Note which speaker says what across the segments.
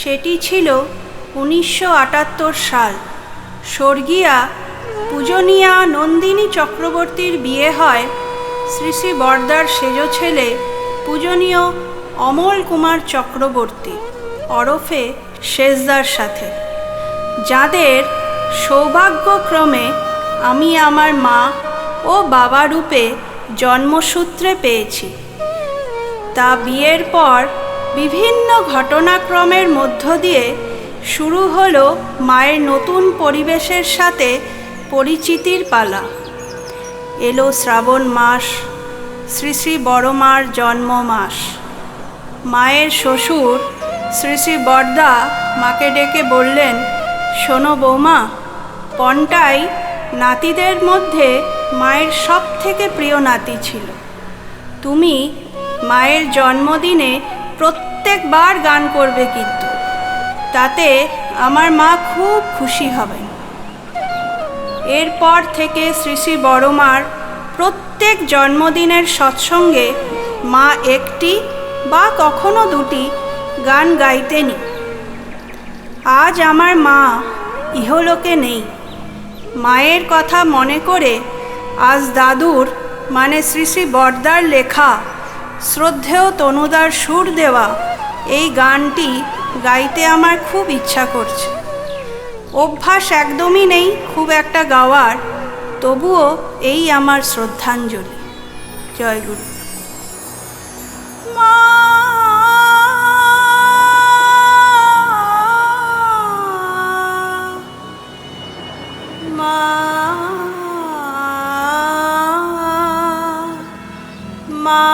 Speaker 1: সেটি ছিল উনিশশো আটাত্তর সাল। স্বর্গীয়া পূজনীয়া নন্দিনী চক্রবর্তীর বিয়ে হয় শ্রী শ্রী বর্দার সেজ ছেলে পূজনীয় অমল কুমার চক্রবর্তী ওরফে শেষদার সাথে। যাদের সৌভাগ্যক্রমে আমি আমার মা ও বাবা রূপে জন্মসূত্রে পেয়েছি। তা বিয়ের পর বিভিন্ন ঘটনাক্রমের মধ্য দিয়ে শুরু হলো মায়ের নতুন পরিবেশের সাথে পরিচিতির পালা। এলো শ্রাবণ মাস, শ্রী শ্রী বড় মার জন্ম মাস। মায়ের শ্বশুর শ্রী শ্রী বরদা মাকে ডেকে বললেন, শোনো বৌমা পন্টাই নাতিদের মধ্যে মায়ের সব থেকে প্রিয় নাতি ছিল। তুমি মায়ের জন্মদিনে প্রত্যেকবার গান করবে কিন্তু। তাতে আমার মা খুব খুশি হবেন। এরপর থেকে শ্রী শ্রী বড়মার প্রত্যেক জন্মদিনের সৎসঙ্গে মা একটি বা কখনো দুটি গান গাইতেনি আজ আমার মা ইহলোকে নেই। মায়ের কথা মনে করে আজ দাদুর মানে শ্রী শ্রী বর্দার লেখা শ্রদ্ধেয় তনুদার সুর দেওয়া এই গানটি গাইতে আমার খুব ইচ্ছা করছে। অভ্যাস একদমই নেই খুব একটা গাওয়ার, তবুও এই আমার শ্রদ্ধাঞ্জলি। জয়গুরু মা মা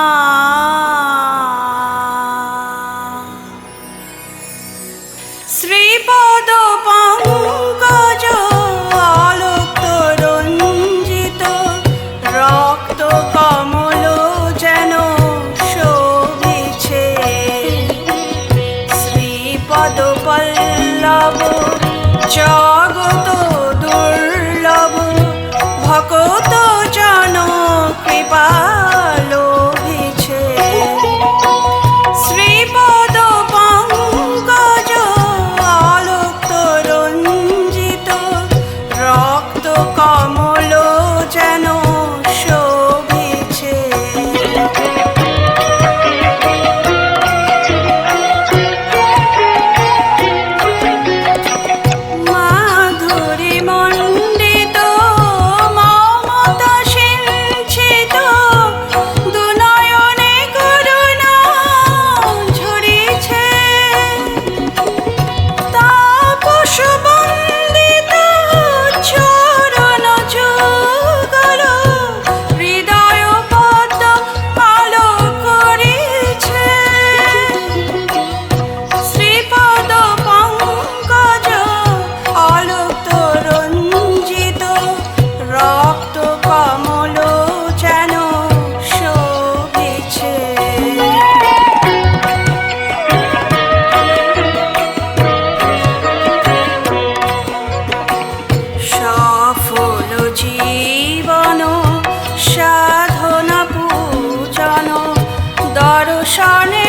Speaker 1: দর্শনে